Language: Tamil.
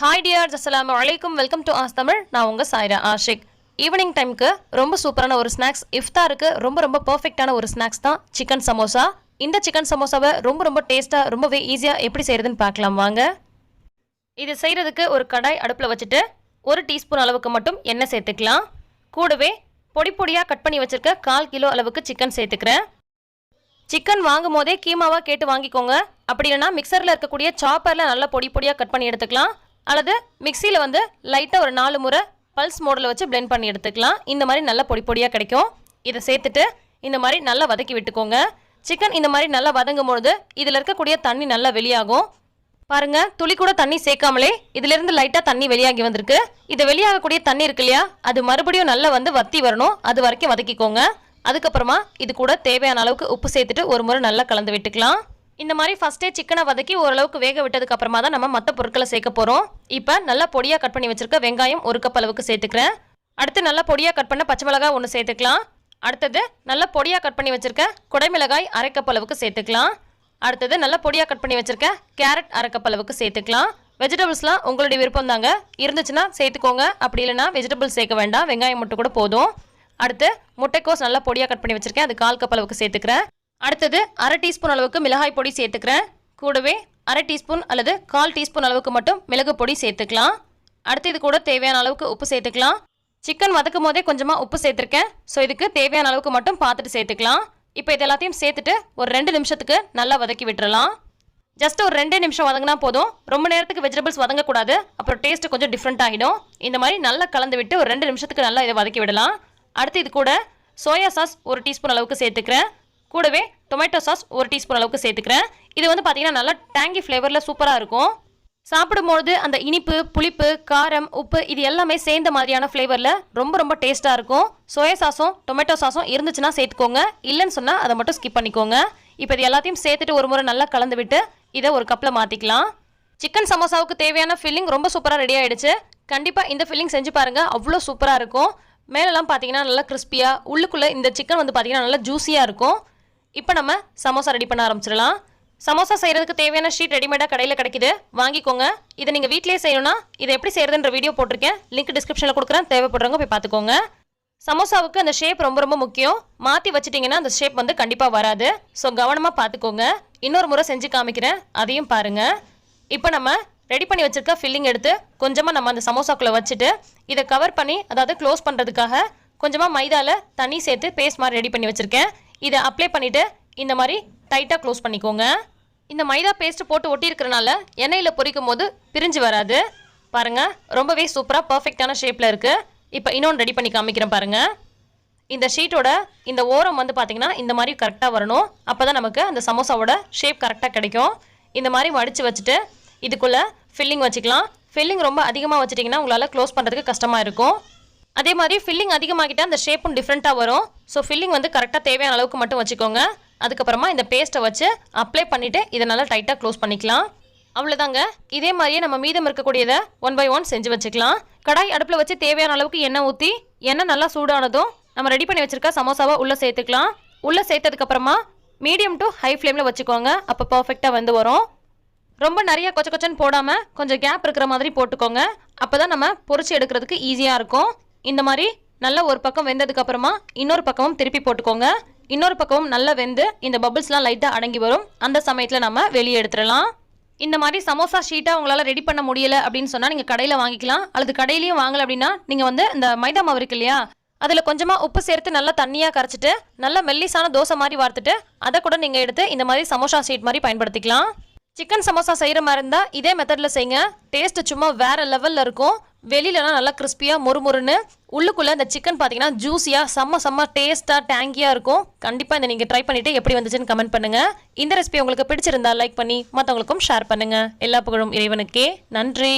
ஹாய் டியர்ஸ் அஸ்லாம் வலைக்கம் வெல்கம் டு ஆஸ் தமிழ் நான் உங்கள் சாய்ரா ஆஷிக். ஈவினிங் டைமுக்கு ரொம்ப சூப்பரான ஒரு ஸ்நாக்ஸ் இஃப்தாருக்கு ரொம்ப ரொம்ப பர்ஃபெக்டான ஒரு ஸ்நாக்ஸ் தான் சிக்கன் சமோசா இந்த சிக்கன் சமோசாவை ரொம்ப ரொம்ப டேஸ்ட்டாக ரொம்பவே ஈஸியாக எப்படி செய்கிறதுன்னு பார்க்கலாம். வாங்க. இது செய்கிறதுக்கு ஒரு கடாய் அடுப்பில் வச்சுட்டு ஒரு டீஸ்பூன் அளவுக்கு மட்டும் எண்ணெய் சேர்த்துக்கலாம். கூடவே பொடி பொடியாக கட் பண்ணி வச்சுருக்க கால் கிலோ அளவுக்கு சிக்கன் சேர்த்துக்கிறேன். சிக்கன் வாங்கும் போதே கீமாவாக கேட்டு வாங்கிக்கோங்க. அப்படி இல்லைன்னா மிக்சரில் இருக்கக்கூடிய சாப்பரில் நல்லா பொடி பொடியாக கட் பண்ணி எடுத்துக்கலாம். அல்லது மிக்சியில் வந்து லைட்டாக ஒரு நாலு முறை பல்ஸ் மோடில் வச்சு பிளெண்ட் பண்ணி எடுத்துக்கலாம். இந்த மாதிரி நல்லா பொடி பொடியாக கிடைக்கும். இதை சேர்த்துட்டு இந்த மாதிரி நல்லா வதக்கி விட்டுக்கோங்க. சிக்கன் இந்த மாதிரி நல்லா வதங்கும் பொழுது இதில் இருக்கக்கூடிய தண்ணி நல்லா வெளியாகும். பாருங்க துளி கூட தண்ணி சேர்க்காமலே இதிலிருந்து லைட்டாக தண்ணி வெளியாகி வந்திருக்கு. இது வெளியாகக்கூடிய தண்ணி இருக்கு இல்லையா? அது மறுபடியும் நல்லா வந்து வத்தி வரணும். அது வரைக்கும் வதக்கிக்கோங்க. அதுக்கப்புறமா இது கூட தேவையான அளவுக்கு உப்பு சேர்த்துட்டு ஒரு முறை நல்லா கலந்து விட்டுக்கலாம். இந்த மாதிரி ஃபஸ்ட்டே சிக்கனை வதக்கி ஓரளவுக்கு வேக விட்டதுக்கு அப்புறமா தான் நம்ம மற்ற பொருட்களை சேர்க்க போகிறோம் இப்போ நல்லா பொடியாக கட் பண்ணி வச்சிருக்க வெங்காயம் ஒரு கப் அளவுக்கு சேர்த்துக்கிறேன். அடுத்து நல்லா பொடியாக கட் பண்ண பச்சை மிளகாய் ஒன்று சேர்த்துக்கலாம். அடுத்தது நல்லா பொடியாக கட் பண்ணி வச்சிருக்க குடைமிளகாய் அரை கப் அளவுக்கு சேர்த்துக்கலாம். அடுத்தது நல்லா பொடியாக கட் பண்ணி வச்சிருக்க கேரட் அரை கப் அளவுக்கு சேர்த்துக்கலாம். வெஜிடபிள்ஸ்லாம் உங்களுடைய விருப்பம் தாங்க. இருந்துச்சுன்னா சேர்த்துக்கோங்க. அப்படி இல்லைன்னா வெஜிடபிள்ஸ் சேர்க்க வேண்டாம். வெங்காயம் மட்டும் கூட போதும். அடுத்து முட்டைக்கோஸ் நல்லா பொடியாக கட் பண்ணி வச்சிருக்கேன். அது கால் கப் அளவுக்கு சேர்த்துக்கிறேன். அடுத்தது அரை டீஸ்பூன் அளவுக்கு மிளகாய் பொடி சேர்த்துக்கிறேன். கூடவே அரை டீஸ்பூன் அல்லது கால் டீஸ்பூன் அளவுக்கு மட்டும் மிளகு பொடி சேர்த்துக்கலாம். அடுத்து இது கூட தேவையான அளவுக்கு உப்பு சேர்த்துக்கலாம். சிக்கன் வதக்கும் போதே கொஞ்சமாக உப்பு சேர்த்துருக்கேன். ஸோ இதுக்கு தேவையான அளவுக்கு மட்டும் பார்த்துட்டு சேர்த்துக்கலாம். இப்போ இது எல்லாத்தையும் சேர்த்துட்டு ஒரு ரெண்டு நிமிஷத்துக்கு நல்லா வதக்கி விட்டுறலாம். ஜஸ்ட் ஒரு ரெண்டே நிமிஷம் வதங்கினா போதும். ரொம்ப நேரத்துக்கு வெஜிடபிள்ஸ் வதங்கக்கூடாது. அப்புறம் டேஸ்ட்டு கொஞ்சம் டிஃப்ரெண்ட் ஆகிடும். இந்த மாதிரி நல்லா கலந்து விட்டு ஒரு ரெண்டு நிமிஷத்துக்கு நல்லா இதை வதக்கி விடலாம். அடுத்து இது கூட சோயா சாஸ் ஒரு டீஸ்பூன் அளவுக்கு சேர்த்துக்கிறேன். கூடவே டொமேட்டோ சாஸ் ஒரு டீஸ்பூன் அளவுக்கு சேர்த்துக்கிறேன். இது வந்து பார்த்தீங்கன்னா நல்லா டேங்கி ஃப்ளேவரில் சூப்பராக இருக்கும். சாப்பிடும்பொழுது அந்த இனிப்பு புளிப்பு காரம் உப்பு இது எல்லாமே சேர்ந்த மாதிரியான ஃப்ளேவரில் ரொம்ப ரொம்ப டேஸ்ட்டாக இருக்கும். சோயா சாஸும் டொமேட்டோ சாஸும் இருந்துச்சுன்னா சேர்த்துக்கோங்க. இல்லைன்னு சொன்னால் அதை மட்டும் ஸ்கிப் பண்ணிக்கோங்க. இப்போ இது எல்லாத்தையும் சேர்த்துட்டு ஒரு முறை நல்லா கலந்து விட்டு இதை ஒரு கப்பில் மாற்றிக்கலாம் சிக்கன் சமோசாவுக்கு தேவையான ஃபில்லிங் ரொம்ப சூப்பராக ரெடி ஆகிடுச்சு கண்டிப்பாக இந்த ஃபில்லிங் செஞ்சு பாருங்கள் அவ்வளோ சூப்பராக இருக்கும். மேலெல்லாம் பார்த்தீங்கன்னா நல்லா கிறிஸ்பியாக உள்ளுக்குள்ளே இந்த சிக்கன் வந்து பார்த்தீங்கன்னா நல்லா ஜூஸியாக இருக்கும். இப்போ நம்ம சமோசா ரெடி பண்ண ஆரம்பிச்சிடலாம். சமோசா செய்கிறதுக்கு தேவையான ஷீட் ரெடிமேடாக கடையில் கிடைக்குது. வாங்கிக்கோங்க. இதை நீங்கள் வீட்டிலேயே செய்யணும்னா இதை எப்படி செய்கிறதுன்ற வீடியோ போட்டிருக்கேன். லிங்க் டிஸ்கிரிப்ஷனில் கொடுக்குறேன். தேவைப்படுறவங்க போய் பார்த்துக்கோங்க. சமோசாவுக்கு அந்த ஷேப் ரொம்ப ரொம்ப முக்கியம். மாற்றி வச்சிட்டிங்கன்னா அந்த ஷேப் வந்து கண்டிப்பாக வராது. ஸோ கவனமாக பார்த்துக்கோங்க. இன்னொரு முறை செஞ்சு காமிக்கிறேன். அதையும் பாருங்கள் இப்போ நம்ம ரெடி பண்ணி வச்சிருக்க ஃபில்லிங் எடுத்து கொஞ்சமாக நம்ம அந்த சமோசாக்குள்ளே வச்சுட்டு இதை கவர் பண்ணி அதாவது க்ளோஸ் பண்ணுறதுக்காக கொஞ்சமாக மைதாவில் தண்ணி சேர்த்து பேஸ்ட் மாதிரி ரெடி பண்ணி வச்சுருக்கேன். இதை அப்ளை பண்ணிவிட்டு இந்த மாதிரி டைட்டாக க்ளோஸ் பண்ணிக்கோங்க. இந்த மைதா பேஸ்ட் போட்டு ஒட்டியிருக்கிறனால எண்ணெயில் பொரிக்கும் போது பிரிஞ்சு வராது. பாருங்கள் ரொம்பவே சூப்பராக பர்ஃபெக்டான ஷேப்பில் இருக்குது இப்போ இன்னொன்று ரெடி பண்ணி காமிக்கிறேன் பாருங்கள் இந்த ஷீட்டோட இந்த ஓரம் வந்து பார்த்தீங்கன்னா இந்த மாதிரி கரெக்டாக வரணும். அப்போ தான் நமக்கு அந்த சமோசாவோட ஷேப் கரெக்டாக கிடைக்கும். இந்த மாதிரி மடித்து வச்சுட்டு இதுக்குள்ளே ஃபில்லிங் வச்சுக்கலாம். ஃபில்லிங் ரொம்ப அதிகமாக வச்சுட்டிங்கன்னா உங்களால் க்ளோஸ் பண்ணுறதுக்கு கஷ்டமாக இருக்கும். அதே மாதிரி ஃபில்லிங் அதிகமாகிட்டா அந்த ஷேப்பும் டிஃப்ரெண்ட்டாக வரும். ஸோ ஃபில்லிங் வந்து கரெக்டாக தேவையான அளவுக்கு மட்டும் வச்சுக்கோங்க. அதுக்கப்புறமா இந்த பேஸ்ட்டை வச்சு அப்ளை பண்ணிவிட்டு இதை நல்லா டைட்டாக க்ளோஸ் பண்ணிக்கலாம். அவ்வளோதாங்க இதே மாதிரியே நம்ம மீதம் இருக்கக்கூடியதை ஒன் பை ஒன் செஞ்சு வச்சுக்கலாம். கடாய் அடுப்பில் வச்சு தேவையான அளவுக்கு எண்ணெய் ஊற்றி எண்ணெய் நல்லா சூடானதும் நம்ம ரெடி பண்ணி வச்சுருக்க சமோசாவை உள்ளே சேர்த்துக்கலாம். உள்ளே சேர்த்ததுக்கப்புறமா மீடியம் டு ஹை ஃப்ளேமில் வச்சுக்கோங்க. அப்போ பர்ஃபெக்டாக வந்து வரும். ரொம்ப நிறைய கொச்ச கொச்சன்னு போடாமல் கொஞ்சம் கேப் இருக்கிற மாதிரி போட்டுக்கோங்க. அப்போ தான் நம்ம பொறிச்சு எடுக்கிறதுக்கு ஈஸியாக இருக்கும். இந்த மாதிரி நல்லா ஒரு பக்கம் வெந்ததுக்கு அப்புறமா இன்னொரு பக்கமும் திருப்பி போட்டுக்கோங்க. இன்னொரு பக்கமும் நல்லா வெந்து இந்த பபிள்ஸ்லாம் லைட்டாக அடங்கி வரும். அந்த சமயத்தில் நம்ம வெளியே எடுத்துடலாம். இந்த மாதிரி சமோசா ஷீட்டாக உங்களால் ரெடி பண்ண முடியலை அப்படின்னு சொன்னால் நீங்கள் கடையில் வாங்கிக்கலாம். அல்லது கடையிலையும் வாங்கலை அப்படின்னா நீங்கள் வந்து இந்த மைதா மாவு இருக்கு இல்லையா அதில் கொஞ்சமாக உப்பு சேர்த்து நல்லா தண்ணியாக கரைச்சிட்டு நல்லா மெல்லிசான தோசை மாதிரி வார்த்துட்டு அதை கூட நீங்கள் எடுத்து இந்த மாதிரி சமோசா ஷீட் மாதிரி பயன்படுத்திக்கலாம். சிக்கன் சமோசா செய்கிற மாதிரி இருந்தால் இதே மெத்தடில் செய்யுங்க டேஸ்ட்டு சும்மா வேறு லெவலில் இருக்கும். வெளியிலலாம் நல்லா கிறிஸ்பியாக முறுமுறுன்னு உள்ளுக்குள்ளே இந்த சிக்கன் பார்த்தீங்கன்னா ஜூஸியாக செம்ம செம்ம டேஸ்ட்டாக டேங்கியாக இருக்கும். கண்டிப்பாக இதை நீங்கள் ட்ரை பண்ணிவிட்டு எப்படி வந்துச்சுன்னு கமெண்ட் பண்ணுங்கள் இந்த ரெசிபி உங்களுக்கு பிடிச்சிருந்தா லைக் பண்ணி மற்றவங்களுக்கும் ஷேர் பண்ணுங்கள் எல்லா புகழும் இறைவனுக்கே. நன்றி.